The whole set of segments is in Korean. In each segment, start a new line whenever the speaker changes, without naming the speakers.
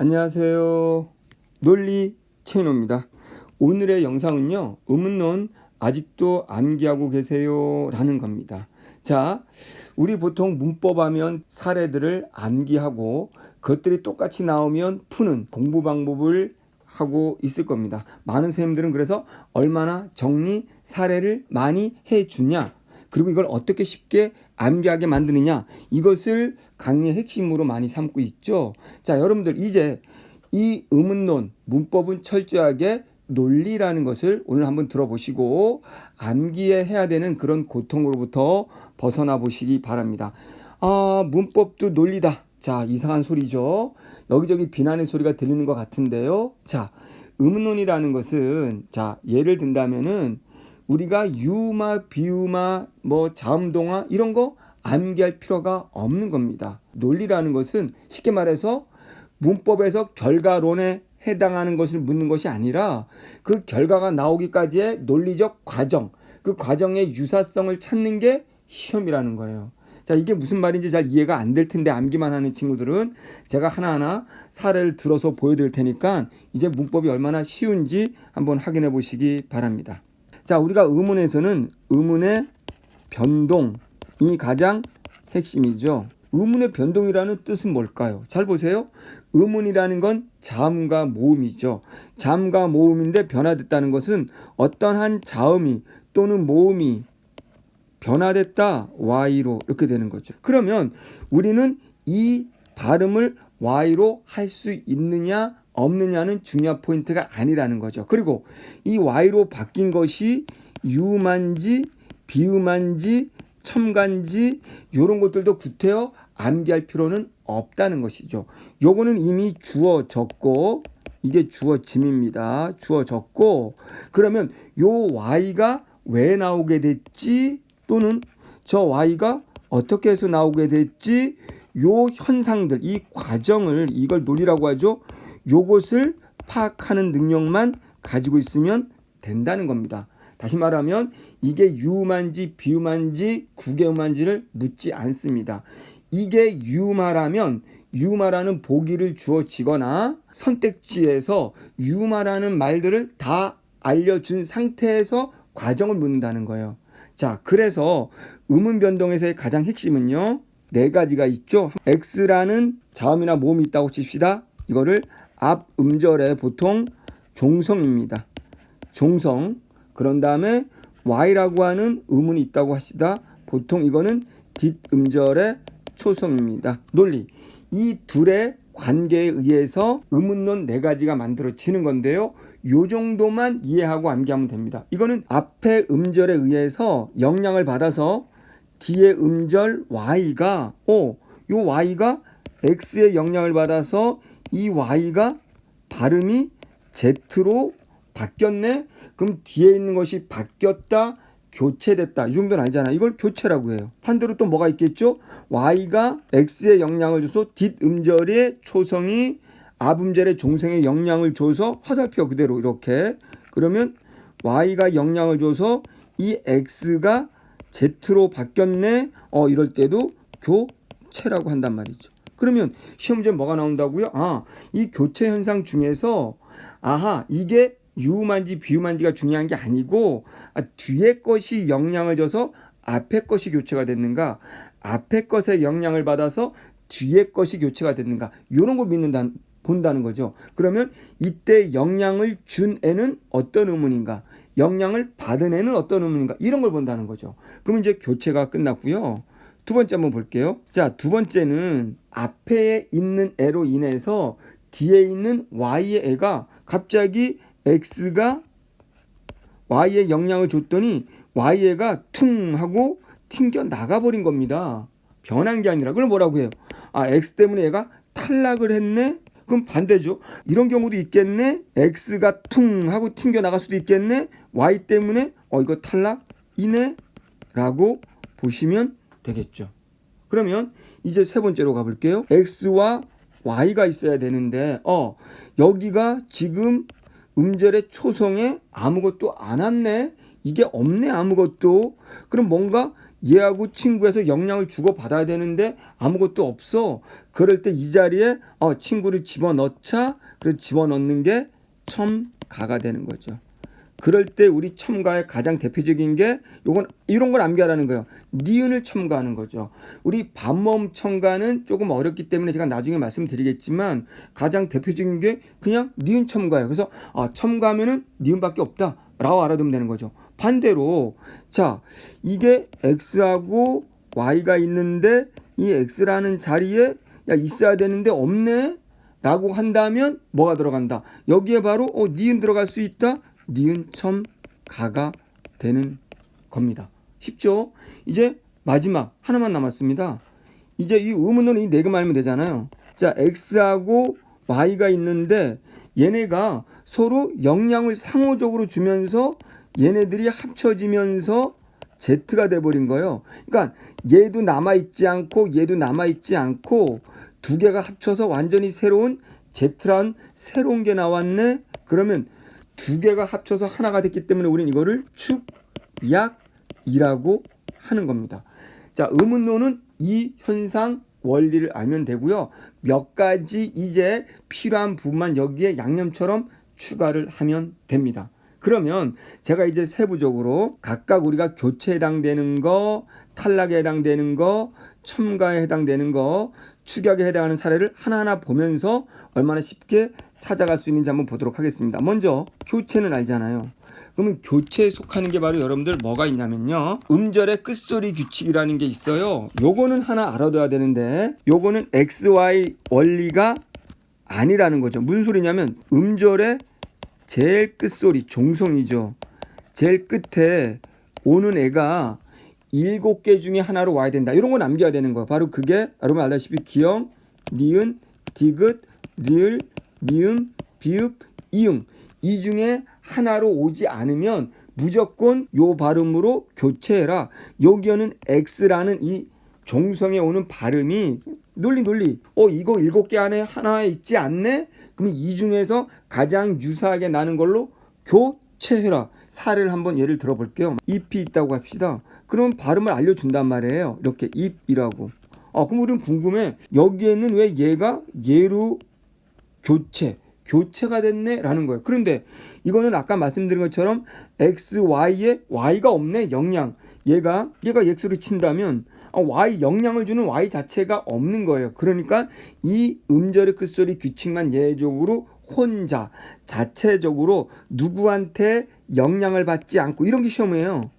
안녕하세요. 논리 채널입니다. 오늘의 영상은요, 의문론 아직도 암기하고 계세요? 라는 겁니다. 자, 우리 보통 문법 하면 사례들을 암기하고 그것들이 똑같이 나오면 푸는 공부 방법을 하고 있을 겁니다. 많은 선생님들은 그래서 얼마나 정리 사례를 많이 해 주냐, 그리고 이걸 어떻게 쉽게 암기하게 만드느냐, 이것을 강의의 핵심으로 많이 삼고 있죠. 자, 여러분들 이제 이 의문론, 문법은 철저하게 논리라는 것을 오늘 한번 들어보시고 암기에 해야 되는 그런 고통으로부터 벗어나 보시기 바랍니다. 아, 문법도 논리다. 자, 이상한 소리죠. 여기저기 비난의 소리가 들리는 것 같은데요. 자, 의문론이라는 것은 자, 예를 든다면은 우리가 유마, 비유마, 뭐 자음동화 이런 거 암기할 필요가 없는 겁니다. 논리라는 것은 쉽게 말해서 문법에서 결과론에 해당하는 것을 묻는 것이 아니라 그 결과가 나오기까지의 논리적 과정, 그 과정의 유사성을 찾는 게 시험이라는 거예요. 자, 이게 무슨 말인지 잘 이해가 안 될 텐데 암기만 하는 친구들은 제가 하나하나 사례를 들어서 보여드릴 테니까 이제 문법이 얼마나 쉬운지 한번 확인해 보시기 바랍니다. 자, 우리가 의문에서는 의문의 변동 이 가장 핵심이죠. 의문의 변동이라는 뜻은 뭘까요? 잘 보세요. 의문이라는 건 자음과 모음이죠. 자음과 모음인데 변화됐다는 것은 어떤 한 자음이 또는 모음이 변화됐다 y로 이렇게 되는 거죠. 그러면 우리는 이 발음을 y로 할 수 있느냐 없느냐는 중요한 포인트가 아니라는 거죠. 그리고 이 y로 바뀐 것이 유만지 비음한지 첨간지 이런 것들도 구태여 암기할 필요는 없다는 것이죠. 요거는 이미 주어졌고 이게 주어짐입니다. 주어졌고 그러면 요 y가 왜 나오게 됐지 또는 저 y가 어떻게 해서 나오게 됐지 요 현상들 이 과정을 이걸 논리라고 하죠. 요것을 파악하는 능력만 가지고 있으면 된다는 겁니다. 다시 말하면 이게 유음한지 비음한지 구개음한지를 묻지 않습니다. 이게 유마라면 유마라는 보기를 주어지거나 선택지에서 유마라는 말들을 다 알려준 상태에서 과정을 묻는다는 거예요. 자, 그래서 음운 변동에서의 가장 핵심은요. 네 가지가 있죠. X라는 자음이나 모음이 있다고 칩시다. 이거를 앞 음절에 보통 종성입니다. 종성. 그런 다음에 Y라고 하는 음운이 있다고 하시다. 보통 이거는 뒷음절의 초성입니다. 논리. 이 둘의 관계에 의해서 의문론 네 가지가 만들어지는 건데요. 요 정도만 이해하고 암기하면 됩니다. 이거는 앞에 음절에 의해서 영향을 받아서 뒤에 음절 y가 오, 요 y가 x의 영향을 받아서 이 y가 발음이 z로 바뀌었네. 그럼 뒤에 있는 것이 바뀌었다. 교체됐다. 이 정도는 아니잖아. 이걸 교체라고 해요. 반대로 또 뭐가 있겠죠? y가 x에 영향을 줘서 뒷음절의 초성이 앞음절의 종성에 영향을 줘서 화살표 그대로 이렇게 그러면 y가 영향을 줘서 이 x가 z로 바뀌었네. 어 이럴 때도 교체라고 한단 말이죠. 그러면 시험 문제 뭐가 나온다고요? 아, 이 교체 현상 중에서 아하, 이게 유만지 비유만지가 중요한 게 아니고 아, 뒤에 것이 영향을 줘서 앞에 것이 교체가 됐는가 앞에 것에 영향을 받아서 뒤에 것이 교체가 됐는가 이런 걸 믿는다 본다는 거죠. 그러면 이때 영향을 준 애는 어떤 의문인가 영향을 받은 애는 어떤 의문인가 이런 걸 본다는 거죠. 그러면 이제 교체가 끝났고요. 두 번째 한번 볼게요. 자, 두 번째는 앞에 있는 애로 인해서 뒤에 있는 y의 애가 갑자기 x가 y에 영향을 줬더니 y가 퉁 하고 튕겨 나가버린 겁니다. 변한 게 아니라 그걸 뭐라고 해요? 아 x 때문에 얘가 탈락을 했네. 그럼 반대죠. 이런 경우도 있겠네. x가 퉁 하고 튕겨 나갈 수도 있겠네. y 때문에 어 이거 탈락이네 라고 보시면 되겠죠. 그러면 이제 세 번째로 가볼게요. x와 y가 있어야 되는데 어 여기가 지금 음절의 초성에 아무것도 안 왔네. 이게 없네 아무것도. 그럼 뭔가 얘하고 친구해서 영향을 주고 받아야 되는데 아무것도 없어. 그럴 때 이 자리에 어, 친구를 집어넣자. 그 집어넣는 게 첨가가 되는 거죠. 그럴 때 우리 첨가의 가장 대표적인 게 요건 이런 걸 암기하라는 거예요. 니은을 첨가하는 거죠. 우리 반모음 첨가는 조금 어렵기 때문에 제가 나중에 말씀드리겠지만 가장 대표적인 게 그냥 니은 첨가예요. 그래서 아, 첨가하면은 니은밖에 없다라고 알아두면 되는 거죠. 반대로 자 이게 x하고 y가 있는데 이 x라는 자리에 야 있어야 되는데 없네 라고 한다면 뭐가 들어간다 여기에 바로 어 니은 들어갈 수 있다 니은 첨 가가 되는 겁니다 쉽죠 이제 마지막 하나만 남았습니다 이제 이 의문어는 이네 개만 알면 되잖아요 자 x하고 y가 있는데 얘네가 서로 영향을 상호적으로 주면서 얘네들이 합쳐지면서 Z가 돼버린 거예요. 그러니까 얘도 남아있지 않고 얘도 남아있지 않고 두 개가 합쳐서 완전히 새로운 Z란 새로운 게 나왔네. 그러면 두 개가 합쳐서 하나가 됐기 때문에 우리는 이거를 축약이라고 하는 겁니다. 자, 의문론은 이 현상 원리를 알면 되고요. 몇 가지 이제 필요한 부분만 여기에 양념처럼 추가를 하면 됩니다. 그러면 제가 이제 세부적으로 각각 우리가 교체에 해당되는 거, 탈락에 해당되는 거, 첨가에 해당되는 거, 축약에 해당하는 사례를 하나하나 보면서 얼마나 쉽게 찾아갈 수 있는지 한번 보도록 하겠습니다. 먼저 교체는 알잖아요. 그러면 교체에 속하는 게 바로 여러분들 뭐가 있냐면요. 음절의 끝소리 규칙이라는 게 있어요. 요거는 하나 알아둬야 되는데 요거는 XY 원리가 아니라는 거죠. 무슨 소리냐면 음절의 제일 끝소리 종성이죠. 제일 끝에 오는 애가 일곱 개 중에 하나로 와야 된다. 이런 거 남겨야 되는 거예요. 바로 그게 여러분 알다시피 기영, 니은, 디귿, 리을, 미음, 비읍, 이응 이 중에 하나로 오지 않으면 무조건 요 발음으로 교체해라. 여기에는 X라는 이 종성에 오는 발음이 논리 논리. 어 이거 일곱 개 안에 하나 있지 않네? 그럼 이 중에서 가장 유사하게 나는 걸로 교체해라. 사를 한번 예를 들어볼게요. 잎이 있다고 합시다. 그럼 발음을 알려준단 말이에요. 이렇게 잎이라고. 아 그럼 우리는 궁금해. 여기에는 왜 얘가 얘로 교체 교체가 됐네라는 거예요. 그런데 이거는 아까 말씀드린 것처럼 x, y에 y가 없네 영양. 얘가 얘가 x로 친다면 아, y 영향을 주는 y 자체가 없는 거예요. 그러니까 이 음절의 끝소리 규칙만 예외적으로 혼자 자체적으로 누구한테 영향을 받지 않고 이런 게 시험이에요.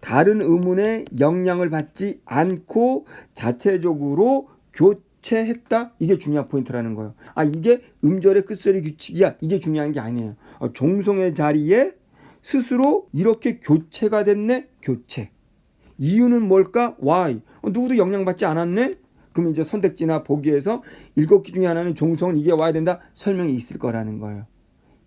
다른 의문에 영향을 받지 않고 자체적으로 교 체했다 이게 중요한 포인트라는 거예요. 아 이게 음절의 끝소리 규칙이야 이게 중요한 게 아니에요. 어, 종성의 자리에 스스로 이렇게 교체가 됐네 교체. 이유는 뭘까? Why? 어, 누구도 영향받지 않았네? 그럼 이제 선택지나 보기에서 일곱 개 중에 하나는 종성은 이게 와야 된다 설명이 있을 거라는 거예요.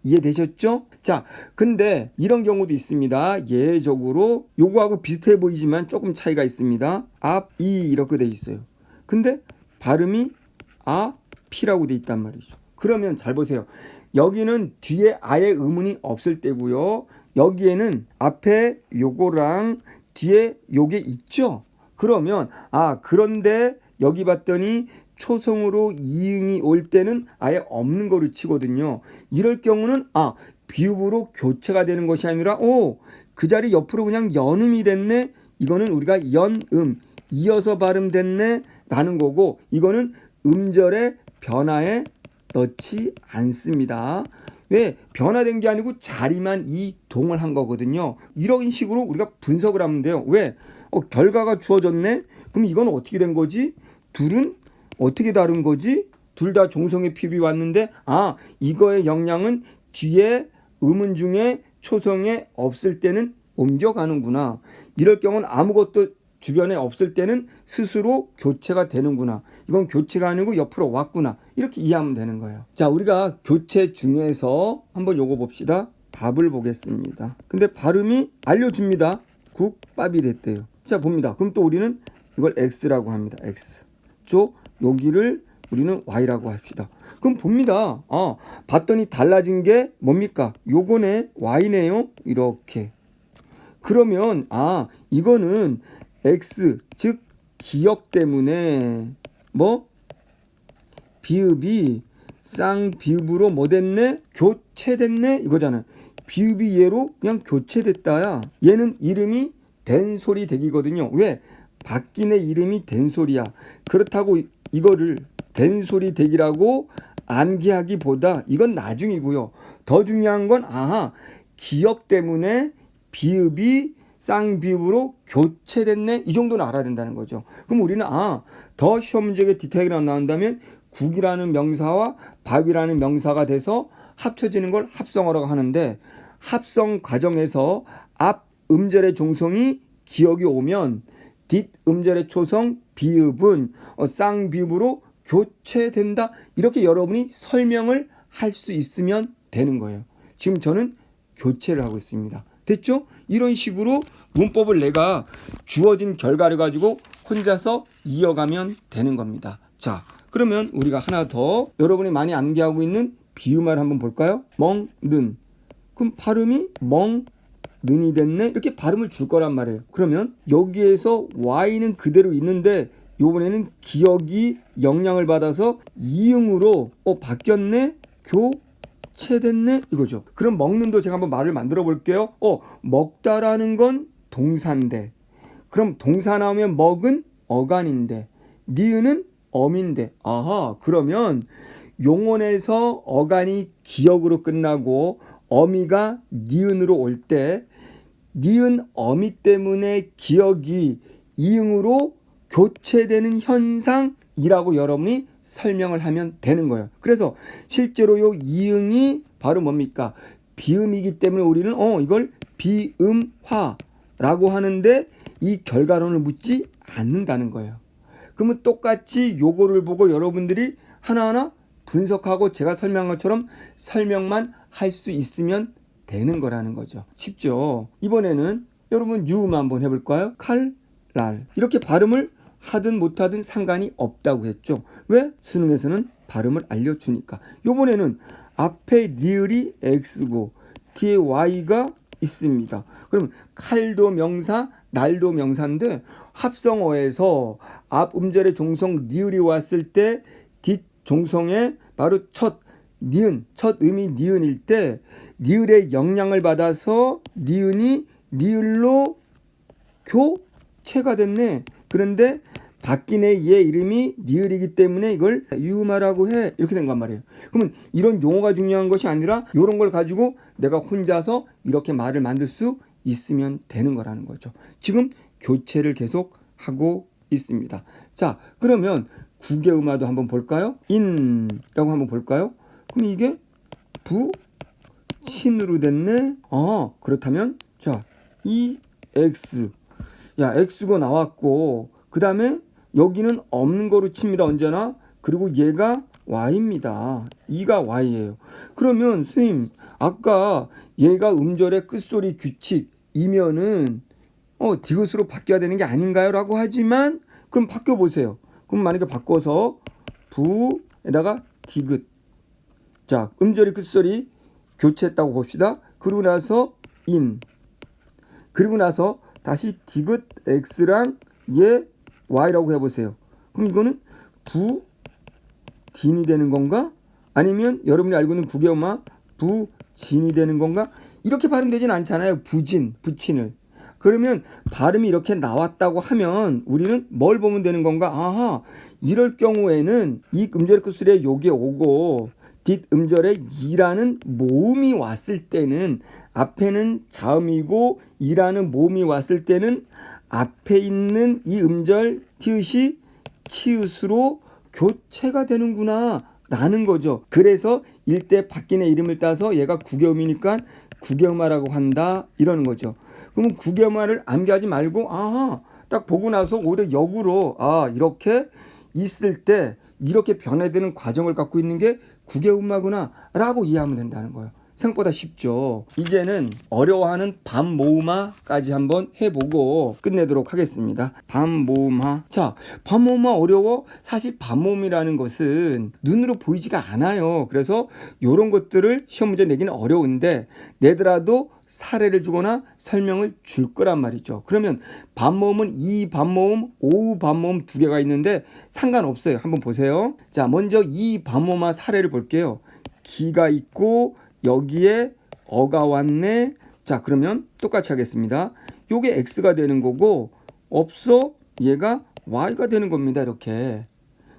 이해되셨죠? 자, 근데 이런 경우도 있습니다. 예적으로 요거하고 비슷해 보이지만 조금 차이가 있습니다. 앞, 이 이렇게 돼 있어요. 근데 발음이 아, 피라고 돼 있단 말이죠. 그러면 잘 보세요. 여기는 뒤에 아예 의문이 없을 때고요. 여기에는 앞에 요거랑 뒤에 요게 있죠. 그러면 아, 그런데 여기 봤더니 초성으로 이응이 올 때는 아예 없는 거를 치거든요. 이럴 경우는 아 비읍으로 교체가 되는 것이 아니라 오 그 자리 옆으로 그냥 연음이 됐네. 이거는 우리가 연음 이어서 발음됐네 라는 거고 이거는 음절의 변화에 넣지 않습니다. 왜 변화된 게 아니고 자리만 이동을 한 거거든요. 이런 식으로 우리가 분석을 하면 돼요. 왜? 어, 결과가 주어졌네. 그럼 이건 어떻게 된 거지? 둘은 어떻게 다른 거지? 둘 다 종성의 피비 왔는데 아 이거의 영향은 뒤에 음은 중에 초성에 없을 때는 옮겨가는구나. 이럴 경우는 아무것도 주변에 없을 때는 스스로 교체가 되는구나. 이건 교체가 아니고 옆으로 왔구나. 이렇게 이해하면 되는 거예요. 자, 우리가 교체 중에서 한번 요거 봅시다. 밥을 보겠습니다. 근데 발음이 알려줍니다. 국밥이 됐대요. 자, 봅니다. 그럼 또 우리는 이걸 X라고 합니다. X. 저 여기를 우리는 Y라고 합시다. 그럼 봅니다. 아, 봤더니 달라진 게 뭡니까? 요거네 Y네요. 이렇게. 그러면 아, 이거는 X 즉 기억 때문에 뭐 비읍이 쌍비읍으로 뭐 됐네? 교체됐네? 이거잖아. 비읍이 얘로 그냥 교체됐다야. 얘는 이름이 된소리 댁이거든요. 왜? 바뀌네 이름이 된소리야. 그렇다고 이- 이거를 된소리 댁이라고 암기하기보다 이건 나중이고요. 더 중요한 건 아하 기억 때문에 비읍이 쌍비읍으로 교체됐네 이 정도는 알아야 된다는 거죠. 그럼 우리는 아 더 시험 문제에 디테일이 나온다면 국이라는 명사와 밥이라는 명사가 돼서 합쳐지는 걸 합성어라고 하는데 합성 과정에서 앞 음절의 종성이 기억이 오면 뒷 음절의 초성 비읍은 어, 쌍비읍으로 교체된다 이렇게 여러분이 설명을 할 수 있으면 되는 거예요. 지금 저는 교체를 하고 있습니다. 됐죠? 이런 식으로 문법을 내가 주어진 결과를 가지고 혼자서 이어가면 되는 겁니다. 자, 그러면 우리가 하나 더 여러분이 많이 암기하고 있는 비음말 한번 볼까요? 멍 는. 그럼 발음이 멍 는이 됐네. 이렇게 발음을 줄 거란 말이에요. 그러면 여기에서 y는 그대로 있는데 요번에는 기억이 영향을 받아서 이응으로 어 바뀌었네. 교 체됐네 이거죠. 그럼 먹는도 제가 한번 말을 만들어 볼게요. 어 먹다라는 건 동사인데 그럼 동사 나오면 먹은 어간인데 니은은 어민데 아하 그러면 용언에서 어간이 기억으로 끝나고 어미가 니은으로 올 때 니은 어미 때문에 기억이 이응으로 교체되는 현상이라고 여러분이 설명을 하면 되는 거예요. 그래서 실제로 요 이응이 바로 뭡니까? 비음이기 때문에 우리는 어 이걸 비음화라고 하는데 이 결과론을 묻지 않는다는 거예요. 그러면 똑같이 요거를 보고 여러분들이 하나하나 분석하고 제가 설명한 것처럼 설명만 할 수 있으면 되는 거라는 거죠. 쉽죠? 이번에는 여러분 유음 한번 해볼까요? 칼, 랄. 이렇게 발음을 하든 못하든 상관이 없다고 했죠. 왜? 수능에서는 발음을 알려주니까. 요번에는 앞에 리을이 X고 뒤에 Y가 있습니다. 그럼 칼도 명사, 날도 명사인데 합성어에서 앞 음절의 종성 리을이 왔을 때 뒷 종성에 바로 첫 니은, 첫 음이 니은일 때 니을의 영향을 받아서 니은이 리을로 교체가 됐네. 그런데 바뀌네 얘 이름이 리을이기 때문에 이걸 유음하라고 해 이렇게 된 건 말이에요. 그러면 이런 용어가 중요한 것이 아니라 이런 걸 가지고 내가 혼자서 이렇게 말을 만들 수 있으면 되는 거라는 거죠. 지금 교체를 계속 하고 있습니다. 자 그러면 국외음화도 한번 볼까요? 인라고 한번 볼까요? 그럼 이게 부 신으로 됐네. 어 그렇다면 자이 x 야 x가 나왔고 그 다음에 여기는 없는 거로 칩니다 언제나 그리고 얘가 y입니다. 2가 y예요. 그러면 선생님 아까 얘가 음절의 끝소리 규칙이면은 어 디귿으로 바뀌어야 되는 게 아닌가요?라고 하지만 그럼 바꿔 보세요. 그럼 만약에 바꿔서 부에다가 디귿 자 음절의 끝소리 교체했다고 봅시다. 그러고 나서 인 그리고 나서 다시 디귿 x랑 얘 y라고 해보세요. 그럼 이거는 부 딘이 되는 건가? 아니면 여러분이 알고 있는 국외엄마 부진이 되는 건가? 이렇게 발음되진 않잖아요. 부진, 부친을. 그러면 발음이 이렇게 나왔다고 하면 우리는 뭘 보면 되는 건가? 아하, 이럴 경우에는 이 음절의 끝술에 요게 오고 뒷 음절에 이라는 모음이 왔을 때는 앞에는 자음이고 이라는 모음이 왔을 때는 앞에 있는 이 음절 티읕이 치읕으로 교체가 되는구나 라는 거죠. 그래서 일대 바뀌는 이름을 따서 얘가 구개음이니까 구개음화라고 한다 이러는 거죠. 그러면 구개음화를 암기하지 말고 아하 딱 보고 나서 오히려 역으로 아 이렇게 있을 때 이렇게 변해되는 과정을 갖고 있는 게 구개음화구나 라고 이해하면 된다는 거예요. 생각보다 쉽죠. 이제는 어려워하는 반모음화까지 한번 해보고 끝내도록 하겠습니다. 반모음화. 자, 반모음화 어려워? 사실 반모음이라는 것은 눈으로 보이지가 않아요. 그래서 이런 것들을 시험 문제 내기는 어려운데 내더라도 사례를 주거나 설명을 줄 거란 말이죠. 그러면 반모음은 이 반모음, 오우 반모음 두 개가 있는데 상관없어요. 한번 보세요. 자, 먼저 이 반모음화 사례를 볼게요. 기가 있고 여기에 어가 왔네. 자, 그러면 똑같이 하겠습니다. 요게 x가 되는 거고 없어 얘가 y가 되는 겁니다. 이렇게.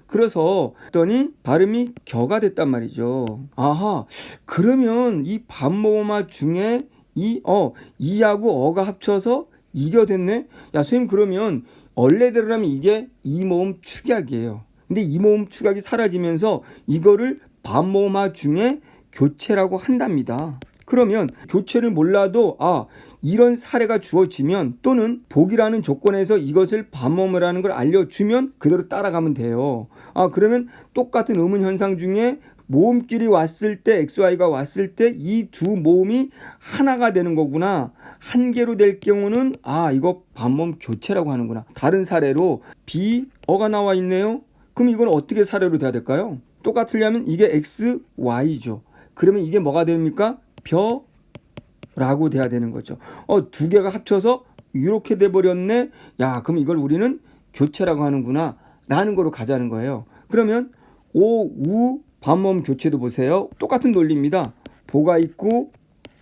그래서 했더니 발음이 겨가 됐단 말이죠. 아하. 그러면 이 반모음화 중에 이, 어, 이하고 어가 합쳐서 이가 됐네? 야, 선생님, 그러면 원래대로라면 이게 이모음 축약이에요. 근데 이모음 축약이 사라지면서 이거를 반모음화 중에 교체라고 한답니다. 그러면 교체를 몰라도, 아, 이런 사례가 주어지면 또는 복이라는 조건에서 이것을 반모음이라는 걸 알려주면 그대로 따라가면 돼요. 아, 그러면 똑같은 의문 현상 중에 모음끼리 왔을 때 XY가 왔을 때 이 두 모음이 하나가 되는 거구나. 한 개로 될 경우는 아 이거 반모음 교체라고 하는구나. 다른 사례로 비어가 나와 있네요. 그럼 이건 어떻게 사례로 돼야 될까요? 똑같으려면 이게 XY죠. 그러면 이게 뭐가 됩니까? 벼라고 돼야 되는 거죠. 어 두 개가 합쳐서 이렇게 돼 버렸네. 야 그럼 이걸 우리는 교체라고 하는구나. 라는 거로 가자는 거예요. 그러면 오 우 반모음 교체도 보세요. 똑같은 논리입니다. 보가 있고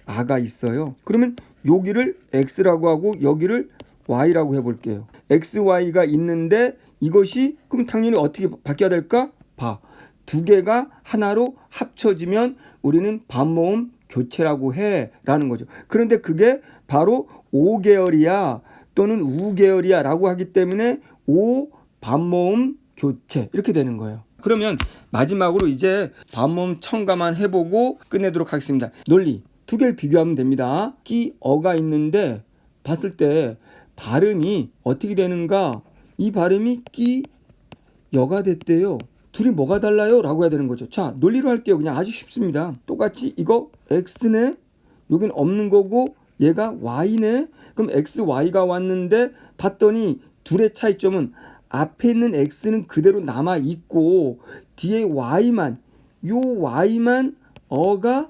아가 있어요. 그러면 여기를 x라고 하고 여기를 y라고 해볼게요. x, y가 있는데 이것이 그럼 당연히 어떻게 바뀌어야 될까? 봐. 두 개가 하나로 합쳐지면 우리는 반모음 교체라고 해 라는 거죠. 그런데 그게 바로 5계열이야 또는 우계열이야 라고 하기 때문에 5 반모음 교체 이렇게 되는 거예요. 그러면 마지막으로 이제 반모음 첨가만 해보고 끝내도록 하겠습니다. 논리 두 개를 비교하면 됩니다. 끼 어가 있는데 봤을 때 발음이 어떻게 되는가? 이 발음이 끼 여가 됐대요. 둘이 뭐가 달라요? 라고 해야 되는 거죠. 자, 논리로 할게요. 그냥 아주 쉽습니다. 똑같이 이거 x네. 여긴 없는 거고 얘가 y네. 그럼 x, y가 왔는데 봤더니 둘의 차이점은 앞에 있는 x는 그대로 남아 있고 뒤에 y만 요 y만 어가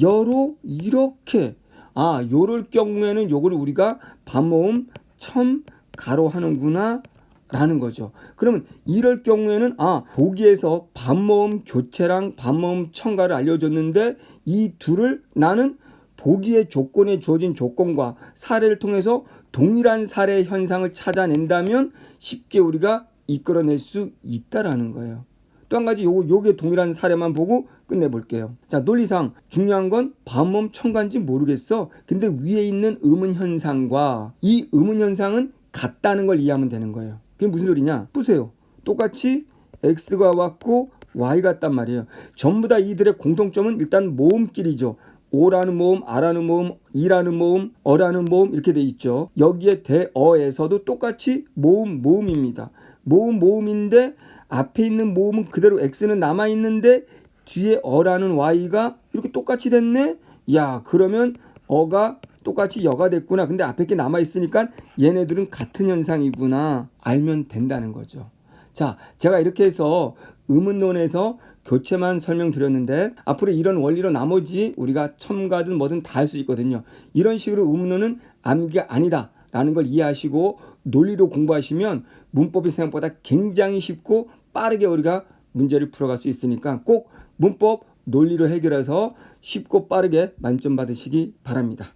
여로 이렇게 아 요럴 경우에는 요걸 우리가 반모음 첨 가로 하는구나 라는 거죠. 그러면 이럴 경우에는 아 보기에서 반모음 교체랑 반모음 첨가를 알려줬는데 이 둘을 나는 보기의 조건에 주어진 조건과 사례를 통해서 동일한 사례 현상을 찾아낸다면 쉽게 우리가 이끌어낼 수 있다라는 거예요. 또 한 가지 요거 요게 동일한 사례만 보고 끝내 볼게요. 자, 논리상 중요한 건 반모음 첨가인지 모르겠어. 근데 위에 있는 의문 현상과 이 의문 현상은 같다는 걸 이해하면 되는 거예요. 그게 무슨 소리냐? 보세요. 똑같이 x가 왔고 y 같단 말이에요. 전부 다 이들의 공통점은 일단 모음끼리죠. 오라는 모음, 아라는 모음, 이라는 모음, 어라는 모음 이렇게 돼 있죠. 여기에 대어에서도 똑같이 모음 모음입니다. 모음 모음인데 앞에 있는 모음은 그대로 x는 남아 있는데 뒤에 어라는 y가 이렇게 똑같이 됐네. 야, 그러면 어가 똑같이 여가 됐구나. 근데 앞에 게 남아 있으니까 얘네들은 같은 현상이구나. 알면 된다는 거죠. 자, 제가 이렇게 해서 의문론에서 교체만 설명드렸는데 앞으로 이런 원리로 나머지 우리가 첨가든 뭐든 다 할 수 있거든요. 이런 식으로 의문론은 암기가 아니다. 라는 걸 이해하시고 논리로 공부하시면 문법이 생각보다 굉장히 쉽고 빠르게 우리가 문제를 풀어갈 수 있으니까 꼭 문법 논리로 해결해서 쉽고 빠르게 만점 받으시기 바랍니다.